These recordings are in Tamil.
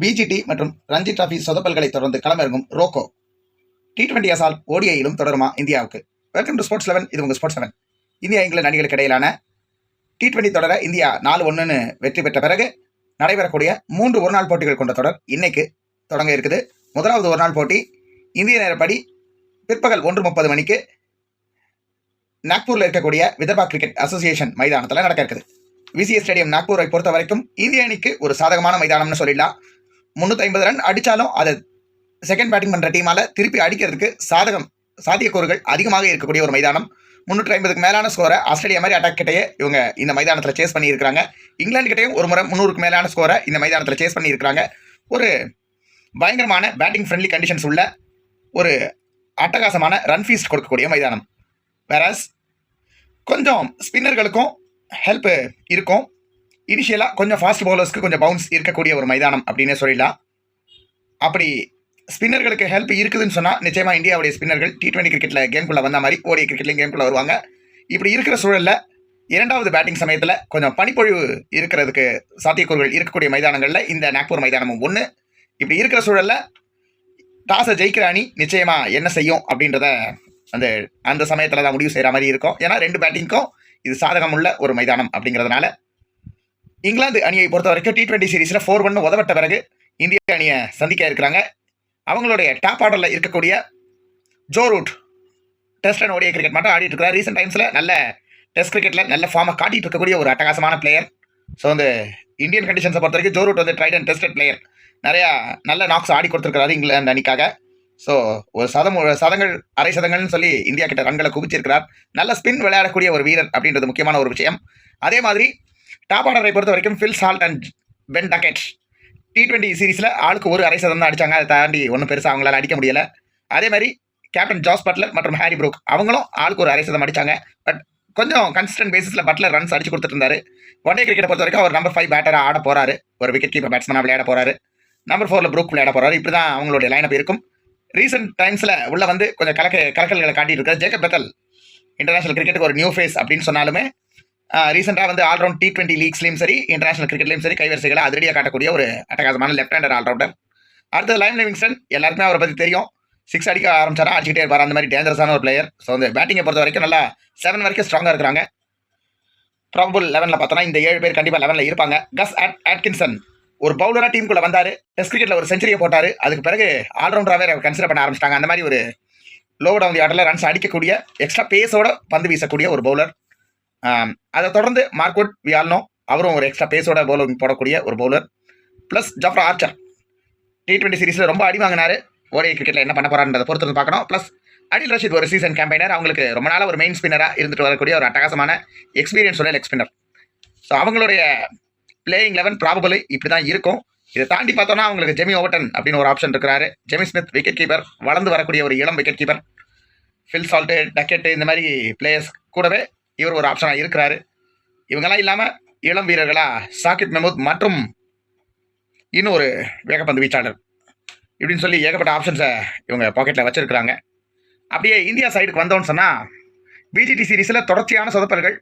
பிஜிடி மற்றும் ரஞ்சி டிராஃபி சொதப்பல்களை தொடர்ந்து களமிறங்கும் ரோகோ டி டுவெண்டி அசால் ஓடிஐயிலும் தொடருமா இந்தியாவுக்கு? வெல்கம் டு ஸ்போர்ட்ஸ் லெவன் இது உங்கள் ஸ்போர்ட்ஸ் லெவன் இந்தியா இங்கிலாந்து அணிகளுக்கு இடையிலான டி டுவெண்டி தொடர இந்தியா நாலு ஒன்றுன்னு வெற்றி பெற்ற பிறகு நடைபெறக்கூடிய மூன்று ஒருநாள் போட்டிகள் கொண்ட தொடர் இன்னைக்கு தொடங்க இருக்குது. முதலாவது ஒருநாள் போட்டி இந்திய நேரப்படி பிற்பகல் ஒன்று முப்பது மணிக்கு நாக்பூரில் இருக்கக்கூடிய விதர்பா கிரிக்கெட் அசோசியேஷன் மைதானத்தில் நடக்க இருக்குது. விசிஎஸ் ஸ்டேடியம் நாக்பூரை பொறுத்த வரைக்கும் இந்திய அணிக்கு ஒரு சாதகமான மைதானம்னு சொல்லிடலாம். முந்நூற்றி ஐம்பது ரன் அடித்தாலும் அதை செகண்ட் பேட்டிங் பண்ணுற டீமால் திருப்பி அடிக்கிறதுக்கு சாதகம் சாத்தியக்கூறுகள் அதிகமாக இருக்கக்கூடிய ஒரு மைதானம். முந்நூற்றி ஐம்பதுக்கு மேலான ஸ்கோரை ஆஸ்திரேலியா மாதிரி அட்டாக் கிட்டேயே இவங்க இந்த மைதானத்தில் சேஸ் பண்ணியிருக்காங்க இங்கிலாந்து கிட்டேயும் ஒரு முறை முந்நூறுக்கு மேலான ஸ்கோரை இந்த மைதானத்தில் சேஸ் பண்ணியிருக்காங்க ஒரு பயங்கரமான பேட்டிங் ஃப்ரெண்ட்லி கண்டிஷன்ஸ் உள்ள ஒரு அட்டகாசமான ரன் ஃபீஸ்ட் கொடுக்கக்கூடிய மைதானம். வேறஸ் கொஞ்சம் ஸ்பின்னர்களுக்கும் ஹெல்ப்பு இருக்கும். இனிஷியலாக கொஞ்சம் ஃபாஸ்ட் பவுலர்ஸ்க்கு கொஞ்சம் பவுன்ஸ் இருக்கக்கூடிய ஒரு மைதானம் அப்படின்னே சொல்லிடலாம் அப்படி ஸ்பின்னர்களுக்கு ஹெல்ப் இருக்குதுன்னு சொன்னால் நிச்சயமாக இந்தியாவுடைய ஸ்பின்னர்கள் டி டுவெண்ட்டி கிரிக்கெட்டில் கேம்குள்ளே வந்த மாதிரி ஓடிய கிரிக்கெட்லேயும் கேம்குள்ளே வருவாங்க. இப்படி இருக்கிற சூழலில் இரண்டாவது பேட்டிங் சமயத்தில் கொஞ்சம் பனிப்பொழிவு இருக்கிறதுக்கு சாத்தியக்கூறுகள் இருக்கக்கூடிய மைதானங்களில் இந்த நாக்பூர் மைதானமும் ஒன்று இப்படி இருக்கிற சூழலில் டாஸை ஜெயிக்கிற அணி நிச்சயமாக என்ன செய்யும் அப்படின்றத அந்த அந்த சமயத்தில் தான் முடிவு செய்கிற மாதிரி இருக்கும். ஏன்னா ரெண்டு பேட்டிங்க்கும் இது சாதகம் உள்ள ஒரு மைதானம் அப்படிங்கிறதுனால இங்கிலாந்து அணியை பொறுத்த வரைக்கும் டி டுவெண்ட்டி சீரீஸில் ஃபோர் ஒன்று உதவட்ட பிறகு இந்திய அணியை சந்திக்க இருக்கிறாங்க. அவங்களுடைய டாப் ஆர்டரில் இருக்கக்கூடிய Joe Root Test and ODI cricket மட்டும் ஆடிட்டு இருக்கிறார். ரீசெண்ட் டைம்ஸில் நல்ல டெஸ்ட் கிரிக்கெட்டில் நல்ல ஃபார்மை காட்டிட்டு இருக்கக்கூடிய ஒரு அட்டகாசமான பிளேயர் ஸோ வந்து இந்தியன் கண்டிஷன்ஸை பொறுத்த வரைக்கும் ஜோ ரூட் வந்து ட்ரைட் அண்ட் டெஸ்டட் பிளேயர் நிறையா நல்ல நாக்ஸ் ஆடி கொடுத்துருக்காரு இங்கிலாந்து அணிக்காக. ஸோ ஒரு சதம் ஒரு சதங்கள் அரை சதங்கள்னு சொல்லி இந்தியா கிட்ட ரன்களை குவிச்சிருக்கிறார். நல்ல ஸ்பின் விளையாடக்கூடிய ஒரு வீரர் அப்படின்றது முக்கியமான ஒரு விஷயம். அதே மாதிரி டாப் ஆர்டரை பொறுத்த வரைக்கும் Phil Salt and Ben Duckett T twenty சீரீஸில் ஆளுக்கு ஒரு அரை சதம் தான் அடிச்சாங்க. அதை தாண்டி ஒன்றும் பெருசாக அவங்களால அடிக்க முடியல. அதே மாதிரி கேப்டன் ஜாஸ் பட்லர் மற்றும் ஹாரி ப்ரூக் அவங்களும் ஆளுக்கு ஒரு அரை சதம் அடிச்சாங்க. பட் கொஞ்சம் கன்சிஸ்டன்ட் பேசிஸில் பட்லர் ரன்ஸ் அடிச்சு கொடுத்துட்டு இருந்தாரு. ஒன் டே கிரிக்கெட்டை பொறுத்த வரைக்கும் அவர் நம்பர் ஃபைவ் பேட்டராக ஆட போகிறாரு ஒரு விக்கெட் கீப்பர் பேட்ஸ்மனாக விளையாட போறாரு. நம்பர் ஃபோரில் ப்ரூக் விளையாட போகிறாரு இப்படி தான் அவங்களுடைய லைனப் இருக்கும். ரீசெண்ட் டைம்ஸில் உள்ள வந்து கொஞ்சம் கலக்க கலக்கல்களை காட்டிட்டு இருக்காரு. ஜேக்கப் பெத்தல் இன்டர்நேஷனல் கிரிக்கெட்டுக்கு ஒரு நியூ ஃபேஸ் அப்படின்னு சொன்னாலுமே ரீசெண்டாக வந்து ஆல்ரவுண்ட் டி டுவெண்ட்டி லீக்ஸ்லையும் சரி இன்டர்நேஷனல் கிரிக்கெட்லையும் சரி கைவரிசைகளை அதிரடியாக காட்டக்கூடிய ஒரு அட்டகாசமான லெஃப்ட் ஹேண்டர் ஆல்ரவுண்டர் அடுத்தது லைம் லிவிங்ஸ்டன் எல்லாருக்குமே அவரை பற்றி தெரியும். சிக்ஸ் அடிக்க ஆரம்பிச்சாரா அடிச்சுட்டே இருப்பார். அந்த மாதிரி டேஞ்சரஸான ஒரு பிளேயர் ஸோ அந்த பேட்டிங்கை பொறுத்த வரைக்கும் நல்லா செவன் வரைக்கும் ஸ்ட்ராங்காக இருக்கிறாங்க. ப்ராபபிள் லெவனில் பார்த்தோன்னா இந்த ஏழு பேர் கண்டிப்பாக லெவனில் இருப்பாங்க. கஸ் அட் ஆட்கின்சன் ஒரு பவுலராக டீமுக்குள்ளே வந்தார். டெஸ்ட் கிரிக்கெட்டில் ஒரு செஞ்சுரியை போட்டார். அதுக்கு பிறகு ஆல்ரவுண்டராகவே கன்சிடர் பண்ண ஆரம்பிச்சிட்டாங்க. அந்த மாதிரி ஒரு லோ டவுன் தி ஆர்டரில் ரன்ஸ் அடிக்கக்கூடிய எக்ஸ்ட்ரா பேஸோட பந்து வீசக்கூடிய ஒரு பவுலர் அதை தொடர்ந்து மார்க்வுட் வியால்னோ அவரும் ஒரு எக்ஸ்ட்ரா பேஸோட பவுலிங் போடக்கூடிய ஒரு bowler plus Jofra Archer T twenty சீரீஸில் ரொம்ப அடி வாங்கினாரு. ஓடிஐ கிரிக்கெட்டில் என்ன பண்ண போகிறான்றதை பொறுத்து பார்க்கணும். ப்ளஸ் அடில் ரஷித் ஒரு சீசன் கேம்பைனர் அவங்களுக்கு ரொம்ப நாளாக ஒரு மெயின் ஸ்பின்னராக இருந்துட்டு வரக்கூடிய ஒரு அட்டகாசமான எக்ஸ்பீரியன்ஸ் உள்ள லெக் ஸ்பின்னர் ஸோ அவங்களுடைய பிளேயிங் லெவன் ப்ராபபிள் இப்படி தான் இருக்கும். இதை தாண்டி பார்த்தோன்னா அவங்களுக்கு ஜெமி ஓவர்டன் அப்படின்னு ஒரு ஆப்ஷன் இருக்கிறாரு. ஜெமி ஸ்மித் விக்கெட் கீப்பர் வளர்ந்து வரக்கூடிய ஒரு இளம் wicket keeper Phil Salt Duckett இந்த மாதிரி பிளேயர்ஸ் கூடவே இவர் ஒரு ஆப்ஷனாக இருக்கிறாரு. இவங்கெல்லாம் இல்லாமல் இளம் வீரர்களாக சாகித் மெஹமூத் மற்றும் இன்னொரு வேகப்பந்து வீச்சாளர் இப்படின்னு சொல்லி ஏகப்பட்ட ஆப்ஷன்ஸை இவங்க பாக்கெட்டில் வச்சுருக்கிறாங்க. அப்படியே இந்தியா சைடுக்கு வந்தோன்னு சொன்னால் பிஜிடி சீரீஸில் தொடர்ச்சியான சொதப்பல்கள்.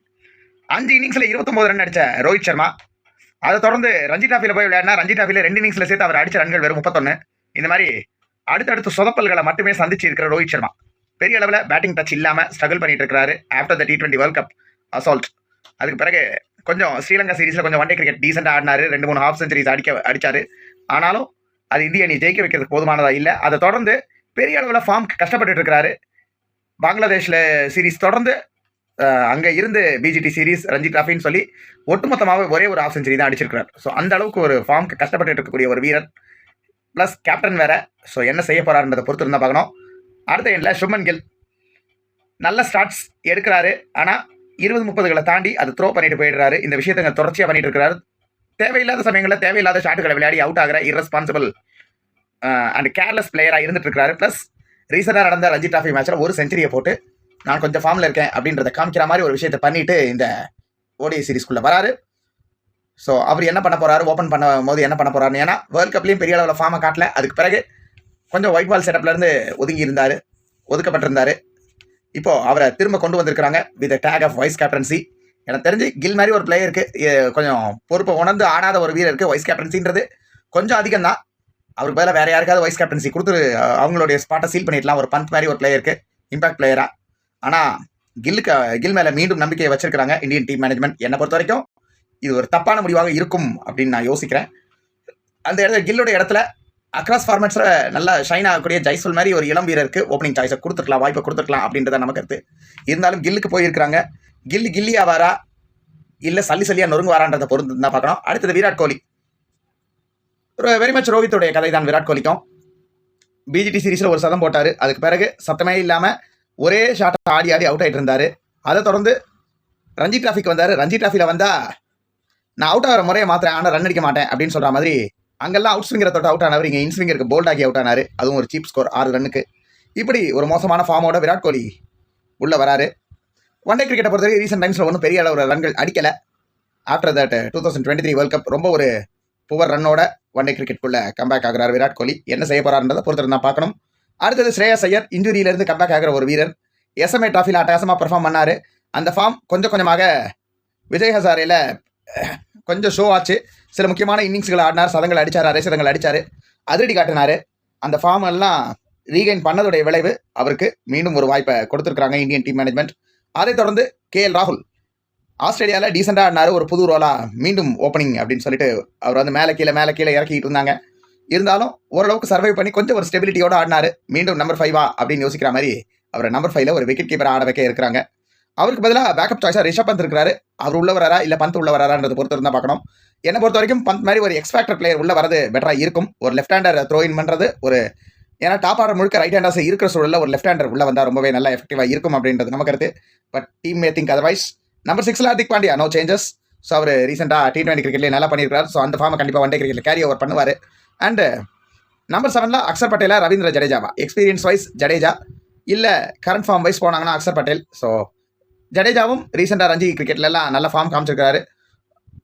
அஞ்சு இன்னிங்ஸில் இருபத்தொம்போது ரன் அடித்த ரோஹித் சர்மா. அதை தொடர்ந்து ரஞ்சி டிராஃபியில் போய் விளையாடினா ரஞ்சி டிராஃபியில் ரெண்டு இன்னிங்ஸில் சேர்த்து அவர் அடித்த ரன்கள் வெறும் முப்பத்தொன்று இந்த மாதிரி அடுத்தடுத்து சொதப்பல்களை மட்டுமே சந்திச்சு இருக்கிற ரோஹித் சர்மா. பெரிய அளவில் பேட்டிங் டச் இல்லாமல் ஸ்ட்ரகிள் பண்ணிட்டு இருக்கிறாரு after the T twenty World Cup assault அதுக்கு பிறகு கொஞ்சம் ஸ்ரீலங்கா சீரீஸில் கொஞ்சம் ஒன் டே கிரிக்கெட் டீசெண்டாக ஆடினாரு. ரெண்டு மூணு ஹாஃப் செஞ்சுரிஸ் அடிக்க அடித்தார் ஆனாலும் அது இந்திய அணி ஜெயிக்க வைக்கிறதுக்கு போதுமானதாக இல்லை. அதை தொடர்ந்து பெரிய அளவில் ஃபார்ம் கஷ்டப்பட்டு இருக்கிறாரு பங்களாதேஷில் சீரீஸ் தொடர்ந்து அங்கே இருந்து பிஜிடி சீரீஸ் ரஞ்சி டிராஃபின்னு சொல்லி ஒட்டுமொத்தமாகவே ஒரே ஒரு ஆஃப் செஞ்சுரி தான் அடிச்சிருக்கிறார். ஸோ அந்த அளவுக்கு ஒரு ஃபார்ம்க்கு கஷ்டப்பட்டு இருக்கக்கூடிய ஒரு வீரர். ப்ளஸ் கேப்டன் வேற. ஸோ என்ன செய்ய போறாருன்றதை பொறுத்து இருந்தால் பார்க்கணும். அடுத்த எண்ணில் சுமன் கில் நல்ல ஸ்டார்ட்ஸ் எடுக்கிறாரு. ஆனால் இருபது முப்பதுகளை தாண்டி அது த்ரோ பண்ணிட்டு போயிடுறாரு. இந்த விஷயத்தை தொடர்ச்சியாக பண்ணிட்டு இருக்கிறாரு தேவையில்லாத சமயங்களில் தேவையில்லாத ஷாட்டுகளை விளையாடி அவுட் ஆகிற இரஸ்பான்சிபிள் அண்ட் கேர்லெஸ் பிளேயராக இருந்துட்டு இருக்கிறாரு ப்ளஸ் ரீசெண்டாக நடந்த ரஞ்சி டிராஃபி மேட்ச்சில் ஒரு செஞ்சுரியை போட்டு நான் கொஞ்சம் ஃபார்மில் இருக்கேன் அப்படின்றத காமிக்கிற மாதிரி ஒரு விஷயத்தை பண்ணிட்டு இந்த ஓடிஐ சீரிஸ்குள்ளே வராரு. ஸோ அவர் என்ன பண்ண போகிறாரு ஓப்பன் பண்ண போது என்ன பண்ண போகிறாருன்னு ஏன்னா வேர்ல்ட் கப்லேயும் பெரிய அளவில் ஃபார்மை காட்டல. அதுக்கு பிறகு கொஞ்சம் ஒயிட் பால் செட்டப்லேருந்து ஒதுங்கி இருந்தார் ஒதுக்கப்பட்டிருந்தார். இப்போ அவரை திரும்ப கொண்டு வந்திருக்கிறாங்க with tag of vice captaincy எனக்கு தெரிஞ்சு கில் மாதிரி ஒரு பிளேயருக்கு கொஞ்சம் பொறுப்பை உணர்ந்து ஆடாத ஒரு வீரருக்கு வைஸ் கேப்டன்சின்றது கொஞ்சம் அதிகம் தான். அவருக்கு பதிலாக வேறு யாருக்காவது வைஸ் கேப்டன்சி கொடுத்து அவங்களுடைய ஸ்பாட்டை சீல் பண்ணிடலாம். ஒரு பந்த் மாதிரி ஒரு பிளேயருக்கு இம்பாக்ட் பிளேயராக ஆனால் கில்லுக்கு கில் மேலே மீண்டும் நம்பிக்கையை வச்சிருக்கிறாங்க இந்தியன் டீம் மேனேஜ்மெண்ட் என்னை பொறுத்த வரைக்கும் இது ஒரு தப்பான முடிவாக இருக்கும் அப்படின்னு நான் யோசிக்கிறேன். அந்த இடத்துல கில்லுடைய இடத்துல அக்ராஸ் ஃபார்மேட்ஸில் நல்லா ஷைன் ஆகக்கூடிய ஜெய்ஸ்வல் மாதிரி ஒரு இளம் வீரருக்கு ஓப்பனிங் சாய்ஸை கொடுத்துருக்கலாம் வாய்ப்பை கொடுத்துருக்கலாம் அப்படின்றத நமக்கு கருத்து. இருந்தாலும் கில்லுக்கு போயிருக்கிறாங்க. கில்லி கில்லி ஆவாரா இல்லை சல்லி சல்லியா நொறுங்கு வாரான்றதை பொறுத்து தான் பார்க்கணும். அடுத்தது விராட் கோலி. ஒரு வெரி மச் ரோஹித்துடைய கதை தான் விராட் கோலிக்கும். பிஜிடி சீரிஸில் ஒரு சதம் போட்டார். அதுக்கு பிறகு சத்தமே இல்லாமல் ஒரே ஷாட்டை ஆடி ஆடி அவுட் ஆகிட்டு இருந்தார். அதை தொடர்ந்து ரஞ்சி டிராஃபிக் வந்தார். ரஞ்சி டிராஃபியில் வந்தால் நான் அவுட் ஆகிற முறையை மாத்திரேன் ஆனால் ரன் அடிக்க மாட்டேன் அப்படின்னு சொல்கிற மாதிரி அங்கெல்லாம் அவுட் ஸ்விங்கரை தொட்டு அவுட் ஆனவர். இங்கே இன்ஸ்விங்கருக்கு போல்ட் ஆகி அவுட் ஆனார். அதுவும் ஒரு சீப் ஸ்கோர் ஆறு ரன்னுக்கு இப்படி ஒரு மோசமான ஃபார்மோட விராட் கோலி உள்ளே வராரு. ஒன் டே கிரிக்கெட்டை பொறுத்தவரை ரீசெண்ட் டைம்ஸில் ஒன்றும் பெரிய அளவு ரன்கள் அடிக்கலை. After that two thousand twenty three World Cup ரொம்ப ஒரு புவர் ரன்னோட ஒன் டே கிரிக்கெட்டுக்குள்ள கம்பேக் ஆகிறார் விராட் கோலி. என்ன செய்ய போறாருன்றதை பொறுத்து தான் பார்க்கணும். அடுத்தது ஸ்ரேயா சையர் இன்ஜுரியிலேருந்து கம்பேக் ஆகிற ஒரு வீரர். எஸ்எம்ஏ ட்ராஃபியில் அட்டகாசமாக பெர்ஃபார்ம் பண்ணார். அந்த ஃபார்ம் கொஞ்சம் கொஞ்சமாக விஜய் ஹசாரையில் கொஞ்சம் ஷோ ஆச்சு. சில முக்கியமான இன்னிங்ஸ்களை ஆடினார் சதங்கள் அடிச்சார் அரை சதங்கள் அடிச்சார் அதிரடி காட்டினார். அந்த ஃபார்ம் எல்லாம் ரீகைன் பண்ணதுடைய விளைவு அவருக்கு மீண்டும் ஒரு வாய்ப்பை கொடுத்துருக்காங்க இந்தியன் டீம் மேனேஜ்மெண்ட் அதைத் தொடர்ந்து கே எல் ராகுல் ஆஸ்திரேலியாவில் டீசெண்டாக ஆடினாரு ஒரு புது ரோலாக மீண்டும் ஓப்பனிங் அப்படின்னு சொல்லிட்டு அவர் வந்து மேலே கீழே மேலே கீழே இறக்கிட்டு இருந்தாங்க. இருந்தாலும் ஓரளவுக்கு சர்வை பண்ணி கொஞ்சம் ஒரு ஸ்டெபிலிட்டியோடு ஆடினாரு மீண்டும் நம்பர் ஃபைவா அப்படின்னு யோசிக்கிற மாதிரி அவரை நம்பர் ஃபைவ்ல ஒரு விக்கெட் கீப்பர் ஆட வைக்க இருக்கிறாங்க. அவருக்கு பதிலாக பேக்கப் சாய்ஸாக ரிஷப் பந்த் இருக்கிறாரு. அவர் உள்ள வராரா? இல்லை பந்த் உள்ள வராரான்றது பொறுத்து இருந்தால் பார்க்கணும். என்னை பொறுத்த வரைக்கும் பந்த் மாதிரி ஒரு எக்ஸ்பேக்டர் பிளேயர் உள்ள வரது பெட்டராக இருக்கும். ஒரு லெஃப்ட் ஹேண்டர் த்ரோ இன் பண்ணுறது ஒரு ஏன்னா டாப் ஆர்டர் முழுக்க ரைட் ஹேண்டர்ஸ் இருக்கிற சூழலில் ஒரு லெஃப்ட் ஹேண்டர் உள்ள வந்தால் ரொம்பவே நல்லா எஃபெக்டிவாக இருக்கும் அப்படின்றது நம்ம கருத்து. But team may think otherwise number சிக்ஸில் Hardik Pandya no changes so அவர் ரீசெண்டாக டி டுவெண்ட்டி கிரிக்கெட்லேயே நல்லா பண்ணியிருக்காரு ஸோ அந்த ஃபார்மை கண்டிப்பாக ஒன் டே கிரிக்கெட்டில் கேரி ஓவர் பண்ணுவார். அண்டு நம்பர் செவனில் அக்சர் பட்டேலா ரவீந்திர ஜடேஜாவா. Experience wise Jadeja. இல்லை கரண்ட் ஃபார்ம் வைஸ் போனாங்கன்னா அக்சர் பட்டேல். ஸோ ஜடேஜாவும் ரீசெண்டாக ரஞ்சி கிரிக்கெட்லலாம் நல்ல ஃபார்ம் காமிச்சிருக்காரு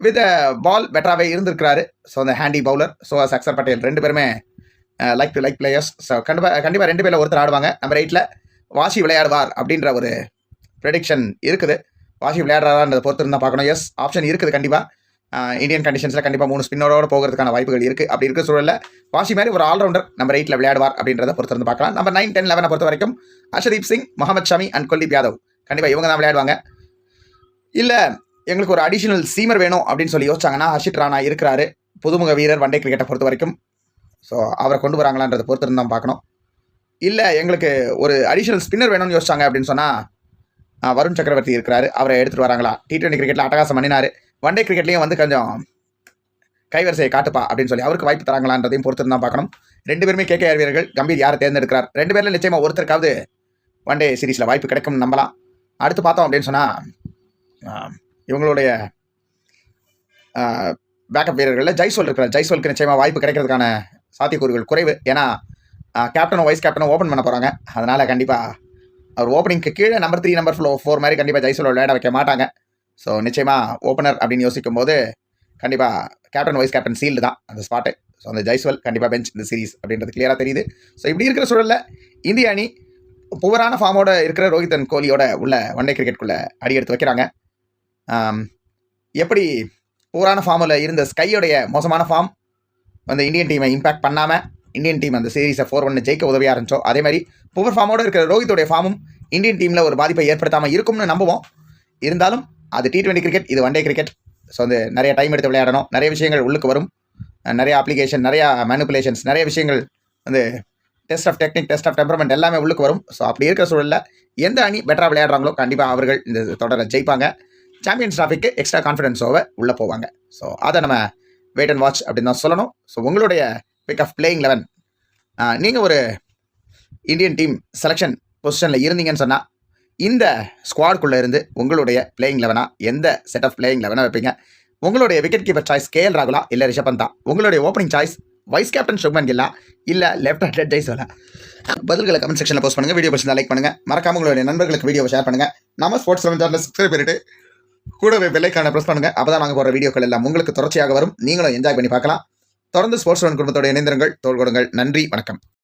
வித் பால் பெட்டராகவே இருந்திருக்கிறாரு. ஸோ அந்த handy bowler so as Axar Patel ரெண்டு பேருமே like to like players so கண்டிப்பாக கண்டிப்பாக ரெண்டு பேரில் ஒருத்தர் ஆடுவாங்க. நம்பர் எயிட்டில் வாஷி விளையாடுவார் அப்படின்ற ஒரு ப்ரெடிக்ஷன் இருக்குது. வாஷி விளையாடுறான்றதை பொறுத்து இருந்தால் பார்க்கணும். எஸ் ஆப்ஷன் இருக்குது கண்டிப்பாக இந்தியன் கண்டிஷன்ஸில் கண்டிப்பாக மூணு ஸ்பின்னரோடு போகிறதுக்கான வாய்ப்புகள் இருக்குது அப்படி இருக்க சூழலில் வாஷி மாதிரி ஒரு ஆல்ரவுண்டர் நம்பர் எயிட்டில் விளையாடுவார் அப்படின்றத பொறுத்திருந்து பார்க்கலாம். நம்பர் நைன் டென் லெவனை பொறுத்த வரைக்கும் ஹர்ஷதீப் சிங் முகமது ஷமி அண்ட் குல்தீப் யாதவ். கண்டிப்பாக இவங்க தான் விளையாடுவாங்க. இல்லை எங்களுக்கு ஒரு அடிஷனல் சீமர் வேணும் அப்படின்னு சொல்லி யோசிச்சாங்கன்னா ஹர்ஷித் ராணா இருக்கிறாரு. புதுமுக வீரர் வண்டே கிரிக்கெட்டை பொறுத்த வரைக்கும். ஸோ அவரை கொண்டு வராங்களான்றதை பொறுத்து தான் பார்க்கணும். இல்லை எங்களுக்கு ஒரு அடிஷனல் ஸ்பின்னர் வேணும்னு யோசிச்சாங்க அப்படின்னு சொன்னால் வருண் சக்கரவர்த்தி இருக்கிறாரு. அவரை எடுத்துகிட்டு வராங்களா? டி டுவெண்ட்டி கிரிக்கெட்டில் அட்டகாசம் பண்ணினார். வண்டே கிரிக்கெட்லேயும் வந்து கொஞ்சம் கைவரிசையை காட்டுப்பா அப்படின்னு சொல்லி அவருக்கு வாய்ப்பு தராங்களான்றதையும் பொறுத்து தான் பார்க்கணும். ரெண்டு பேருமே கேகேஆர் வீரர்கள் கம்பீர் யாரை தேர்ந்தெடுக்கிறார்? ரெண்டு பேரில் நிச்சயமாக ஒருத்தருக்காவது ஒன் டே சீரிஸில் வாய்ப்பு கிடைக்கும்னு நம்பலாம். அடுத்து பார்த்தோம் அப்படின்னு சொன்னால் இவங்களுடைய பேக்கப் வீரர்களில் ஜெய்சோல் இருக்கிறார். ஜெய்சோலுக்கு நிச்சயமாக வாய்ப்பு கிடைக்கிறதுக்கான சாத்தியக்கூறுகள் குறைவு. ஏன்னா கேப்டனும் வைஸ் கேப்டனும் ஓப்பன் பண்ண போகிறாங்க அதனால் கண்டிப்பாக அவர் ஓப்பனிங்க்கு கீழே number three number four four மாதிரி கண்டிப்பாக ஜெய்சோல் விளையாட வைக்க மாட்டாங்க. ஸோ நிச்சயமாக ஓப்பனர் அப்படின்னு யோசிக்கும் போது கண்டிப்பாக கேப்டன் வைஸ் கேப்டன் சீல்டு தான் அந்த ஸ்பாட்டு ஸோ அந்த ஜெய்ஸ்வல் கண்டிப்பாக பெஞ்ச் இந்த சீரிஸ் அப்படின்றது கிளியராக தெரியுது. ஸோ இப்படி இருக்கிற சூழலில் இந்திய அணி புவரான ஃபார்மோட இருக்கிற ரோஹித் அண்ட் கோலியோட உள்ள ஒன்டே டே அடி எடுத்து வைக்கிறாங்க. எப்படி புவரான ஃபார்மில் இருந்த ஸ்கையோடைய மோசமான ஃபார்ம் வந்து இந்தியன் டீமை இம்பாக்ட் பண்ணாமல் இந்தியன் டீம் அந்த சீரீஸை ஃபோர் ஒன்று ஜெயிக்க உதவியாக இருந்துச்சோ? அதே மாதிரி புவர் ஃபார்மோடு இருக்கிற ரோஹித்தோடைய ஃபார்மும் இந்தியன் டீமில் ஒரு பாதிப்பை ஏற்படுத்தாமல் இருக்கும்னு நம்புவோம். இருந்தாலும் அது டி டுவெண்ட்டி கிரிக்கெட் இது ஒன் டே கிரிக்கெட் ஸோ வந்து நிறைய டைம் எடுத்து விளையாடணும். நிறைய விஷயங்கள் உள்ளுக்கு வரும். நிறைய அப்ளிகேஷன் நிறையா மேனுப்புலேஷன்ஸ் நிறைய விஷயங்கள் வந்து test of technique test of temperament எல்லாமே உள்ளுக்கு வரும். ஸோ அப்படி இருக்கிற சூழலில் எந்த அணி பெட்டராக விளையாடுறாங்களோ கண்டிப்பாக அவர்கள் இந்த தொடரை ஜெயிப்பாங்க. சாம்பியன்ஸ் டிராஃபிக்கு எக்ஸ்ட்ரா கான்ஃபிடன்ஸோவை உள்ளே போவாங்க. ஸோ அதை நம்ம வெயிட் அண்ட் வாட்ச் அப்படின்னு தான் சொல்லணும். ஸோ உங்களுடைய பிக் ஆஃப் பிளேயிங் லெவன் நீங்கள் ஒரு இந்தியன் டீம் செலெக்ஷன் பொசிஷனில் இருந்தீங்கன்னு சொன்னால் இந்த ஸ்குவாட்குள்ளே இருந்து உங்களுடைய பிளேயிங் லெவனா எந்த செட் ஆஃப் பிளேயிங் லெவனாக வைப்பீங்க? உங்களுடைய wicket keeper choice K L ராகுலா இல்லை ரிஷபன் தான் உங்களுடைய opening choice vice captain Shubman கில்லா இல்லை லெஃப்ட் ஹேண்டட் ஜெய்சோலா பதில்களை கமெண்ட் செக்ஷனில் போஸ்ட் பண்ணுங்கள் வீடியோ பிடிச்சிருந்தா லைக் பண்ணுங்கள் மறக்காம உங்களுடைய நண்பர்களுக்கு வீடியோ ஷேர் பண்ணுங்கள் நம்ம ஸ்போர்ட்ஸ் லெவன் சேனலில் சப்ஸ்கிரைப் பண்ணிட்டு கூடவே வெள்ளைக்கான ப்ரெஸ் பண்ணுங்கள் அப்போ தான் நாங்கள் போகிற வீடியோக்கள் எல்லாம் உங்களுக்கு தொடர்ச்சியாக வரும். நீங்களும் என்ஜாய் பண்ணி பார்க்கலாம். தொடர்ந்து ஸ்போர்ட்ஸ் லெவன் குடும்பத்தோட இணைந்திருங்கள். தோல் கொடுங்கள். நன்றி வணக்கம்.